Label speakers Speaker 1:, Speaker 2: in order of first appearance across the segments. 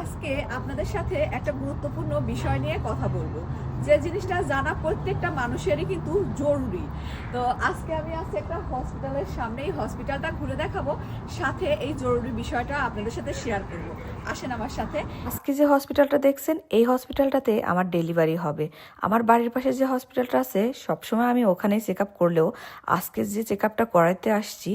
Speaker 1: আজকে আপনাদের সাথে একটা গুরুত্বপূর্ণ বিষয় নিয়ে কথা বলব। যে জিনিসটা জানা প্রত্যেকটা মানুষেরই কিন্তু জরুরি। তো আজকে আমি আজকে একটা হসপিটালের সামনে এই হসপিটালটা ঘুরে দেখাবো, সাথে এই জরুরি বিষয়টা আপনাদের সাথে শেয়ার করব। আসেন আমার সাথে।
Speaker 2: আজকে যে হসপিটালটা দেখছেন, এই হসপিটালটাতে আমার ডেলিভারি হবে। আমার বাড়ির পাশে যে হসপিটালটা আছে, সবসময় আমি ওখানেই চেক আপ করলেও আজকে যে চেক আপটা করাইতে আসছি,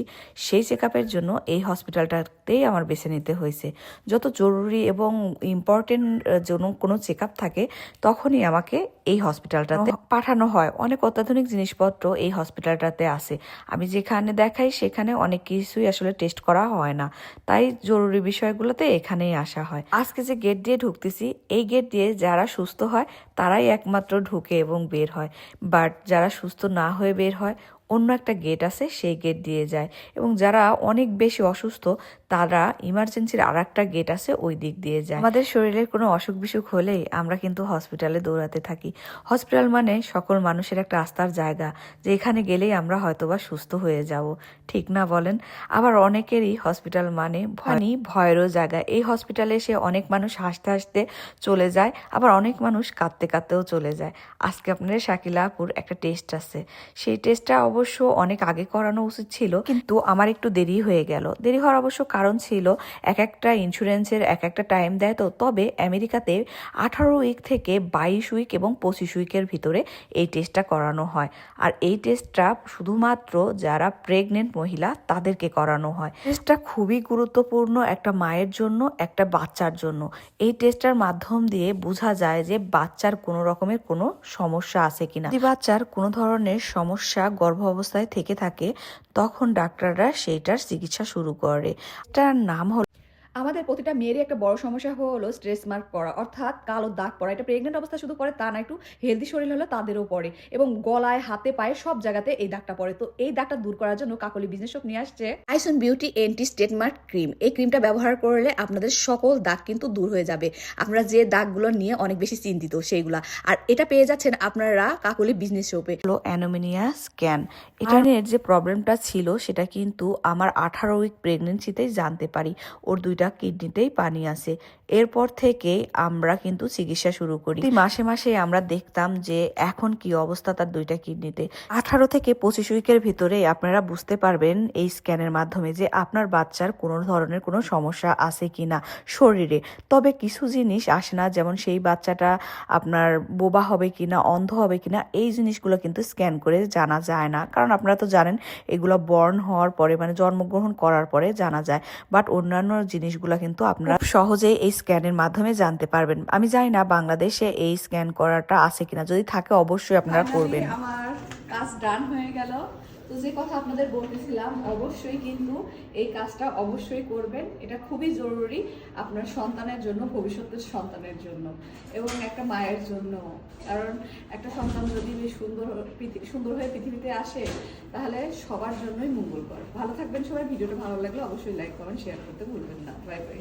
Speaker 2: সেই চেক আপের জন্য এই হসপিটালটাতেই আমার বেছে নিতে হয়েছে। যত জরুরি এবং ইম্পর্টেন্ট জন্য কোনো চেক আপ থাকে তখনই আমাকে এই হসপিটালটাতে পাঠানো হয়। অনেক অত্যাধুনিক জিনিসপত্র এই হসপিটালটাতে আছে। আমি যেখানে দেখাই সেখানে অনেক কিছুই আসলে টেস্ট করা হয় না। তাই জরুরি বিষয়গুলোতে এখানেই আসা হয়। আজকে যে গেট দিয়ে ঢুকতেছি, এই গেট দিয়ে যারা সুস্থ হয়, তারাই একমাত্র ঢুকে এবং বের হয়। বাট যারা সুস্থ না হয়ে বের হয়, অন্য একটা গেট আছে, সেই গেট দিয়ে যায়। এবং যারা অনেক বেশি অসুস্থ, তারা ইমার্জেন্সির আর একটা গেট আছে, ওই দিক দিয়ে যায়। আমাদের শরীরের কোনো অসুখ বিসুখ হলেই আমরা কিন্তু হসপিটালে দৌড়াতে থাকি। হসপিটাল মানে সকল মানুষের একটা আস্থার জায়গা যে এখানে গেলেই আমরা হয়তোবা সুস্থ হয়ে যাব। ঠিক না বলেন? আবার অনেকেরই হসপিটাল মানে ভয়ানি ভয়েরও জায়গা। এই হসপিটালে এসে অনেক মানুষ হাসতে হাসতে চলে যায়, আবার অনেক মানুষ কাঁদতে কাঁদতেও চলে যায়। আজকে আপনাদের শাকিলাপুর একটা টেস্ট আছে। সেই টেস্টটা অবশ্য অনেক আগে করানো উচিত ছিল, কিন্তু আমার একটু দেরি হয়ে গেল। দেরি হওয়ার অবশ্য কারণ ছিল, এক একটা ইন্স্যুরেন্সের এক একটা টাইম দেয় তো। তবে আমেরিকাতে আঠারো উইক থেকে বাইশ উইক এবং পঁচিশ উইকের ভিতরে এই টেস্টটা করানো হয়। আর এই টেস্টটা শুধুমাত্র যারা প্রেগনেন্ট মহিলা তাদেরকে করানো হয়। টেস্টটা খুবই গুরুত্বপূর্ণ একটা মায়ের জন্য, একটা বাচ্চার জন্য। এই টেস্টটার মাধ্যম দিয়ে বোঝা যায় যে বাচ্চার কোনো রকমের কোনো সমস্যা আছে কিনা। যদি বাচ্চার কোনো ধরনের সমস্যা গর্ভ অবস্থায় থেকে থাকে, তখন ডাক্তাররা সেইটার চিকিৎসা শুরু করে। এটার নাম হলো
Speaker 1: আমাদের প্রতিটা মেয়েরই একটা বড় সমস্যা হলো স্ট্রেস মার্ক পড়া। অর্থাৎ কালো দাগ পড়া। এটা প্রেগনেন্ট অবস্থা শুধু পড়ে, তা না, একটু হেলদি শরীর হলে তাদেরও পড়ে। এবং গলায়, হাতে, পায়ে সব জায়গাতে এই দাগটা পড়ে। তো এই দাগটা দূর করার জন্য কাকলি বিজনেস নিয়ে আসছে। আইসন beauty anti stretch mark cream এই ক্রিমটা ব্যবহার করলে আপনাদের সকল দাগ কিন্তু দূর হয়ে যাবে। আপনারা যে দাগগুলো নিয়ে অনেক বেশি চিন্তিত সেইগুলা। আর এটা পেয়ে যাচ্ছেন আপনারা কাকলি বিজনেস শপে
Speaker 2: হলো অ্যানোমিনিয়া স্ক্যান। এটানের যে প্রবলেমটা ছিল, সেটা কিন্তু আমার আঠারো উইক প্রেগনেন্সিতেই জানতে পারি। ওর দুইটা কিডনিতেই পানি আছে। এরপর থেকে আমরা কিন্তু চিকিৎসা শুরু করি। মাসে মাসে আমরা দেখতাম যে এখন কি অবস্থা তার দুইটা কিডনিতে। আঠারো থেকে পঁচিশ উইকের ভিতরে আপনারা বুঝতে পারবেন এই স্ক্যানের মাধ্যমে যে আপনার বাচ্চার কোনো ধরনের কোনো সমস্যা আছে কি না শরীরে। তবে কিছু জিনিস আসে না, যেমন সেই বাচ্চাটা আপনার বোবা হবে কি না অন্ধ হবে কি না এই জিনিসগুলো কিন্তু স্ক্যান করে জানা যায় না। কারণ আপনারা তো জানেন, এগুলো বর্ন হওয়ার পরে মানে জন্মগ্রহণ করার পরে জানা যায়। বাট অন্যান্য জিনিসগুলো কিন্তু আপনারা সহজে সহজেই এই স্ক্যানের মাধ্যমে জানতে পারবেন। আমি জানি না বাংলাদেশে এই স্ক্যান করাটা আছে কিনা। যদি থাকে অবশ্যই আপনারা করবেন।
Speaker 1: আমার কাজ ডান হয়ে গেল। তো যে কথা আপনাদের বলতেছিলাম, অবশ্যই কিন্তু এই কাজটা অবশ্যই করবেন। এটা খুবই জরুরি আপনার সন্তানের জন্য, ভবিষ্যতের সন্তানের জন্য এবং একটা মায়ের জন্য। কারণ একটা সন্তান যদি সুন্দর সুন্দর হয়ে পৃথিবীতে আসে, তাহলে সবার জন্যই মঙ্গলকর। ভালো থাকবেন সবাই। ভিডিওটা ভালো লাগলে অবশ্যই লাইক কমেন্ট শেয়ার করতে ভুলবেন না। Bye bye